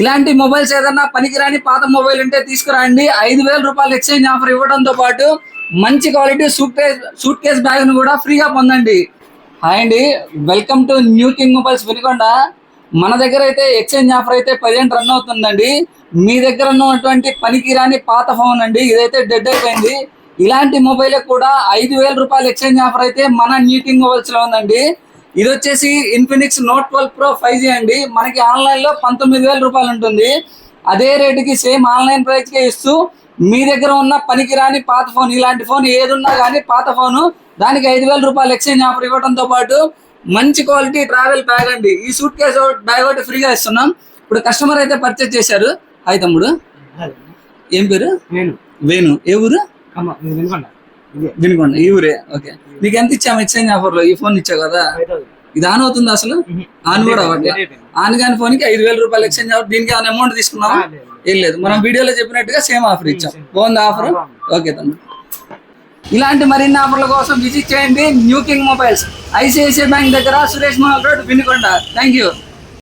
ఇలాంటి మొబైల్స్ ఏదన్నా పనికిరాని పాత మొబైల్ ఉంటే తీసుకురండి. ఐదు వేల రూపాయలు ఎక్స్చేంజ్ ఆఫర్ ఇవ్వడంతో పాటు మంచి quality suit case suit case బ్యాగ్ను కూడా ఫ్రీగా పొందండి. హాయ్ అండి. Welcome to new king mobiles Vinukonda. మన దగ్గర అయితే ఎక్స్చేంజ్ ఆఫర్ అయితే పదిహేను రన్ అవుతుందండి. మీ దగ్గర ఉన్నటువంటి పనికిరాని పాత ఫోన్ అండి. ఇదైతే డెడ్ అయిపోయింది. ఇలాంటి మొబైల్ కూడా ఐదు వేల రూపాయలు ఎక్స్చేంజ్ ఆఫర్ అయితే మన న్యూ కింగ్ మొబైల్స్లో ఉందండి. ఇది వచ్చేసి Infinix note twelve pro five G అండి. మనకి ఆన్లైన్లో పంతొమ్మిది వేల రూపాయలు ఉంటుంది. అదే రేటుకి సేమ్ ఆన్లైన్ ప్రైస్ కే ఇస్తూ మీ దగ్గర ఉన్న పనికిరాని పాత ఫోన్ ఇలాంటి ఫోన్ ఏది ఉన్నా కానీ పాత ఫోను దానికి ఐదు వేల రూపాయలు ఎక్స్చేంజ్ ఆఫర్ ఇవ్వడంతో పాటు మంచి క్వాలిటీ ట్రావెల్ బ్యాగ్ అండి. ఈ సూట్ కేసు బ్యాగ్ ఒకటి ఫ్రీగా ఇస్తున్నాం. ఇప్పుడు కస్టమర్ అయితే పర్చేజ్ చేశారు. హాయ్ తమ్ముడు. ఏం పేరు? నేను వేణు. ఏ ఊరు? వినుకొండ ఈ ఊరే. ఓకే. నీకు ఎంత ఇచ్చాము? ఎక్స్చేంజ్ ఆఫర్లో ఈ ఫోన్ ఇచ్చావు కదా? ఇది ఆన్ అవుతుంది అసలు? ఆన్ కూడా ఆన్ కాని ఫోన్కి ఐదు వేల రూపాయలు ఎక్స్చేంజ్ ఆఫర్. దీనికి ఏమైనా అమౌంట్ తీసుకున్నావా. ఏం లేదు. మనం వీడియోలో చెప్పినట్టుగా సేమ్ ఆఫర్ ఇచ్చాం. బాగుంది ఆఫర్? ఓకే తమ్ముడు. ఇలాంటి మరిన్ని ఆఫర్ల కోసం విజిట్ చేయండి. New king mobiles. ICICI bank దగ్గర Suresh Mohan road Vinukonda. Thank you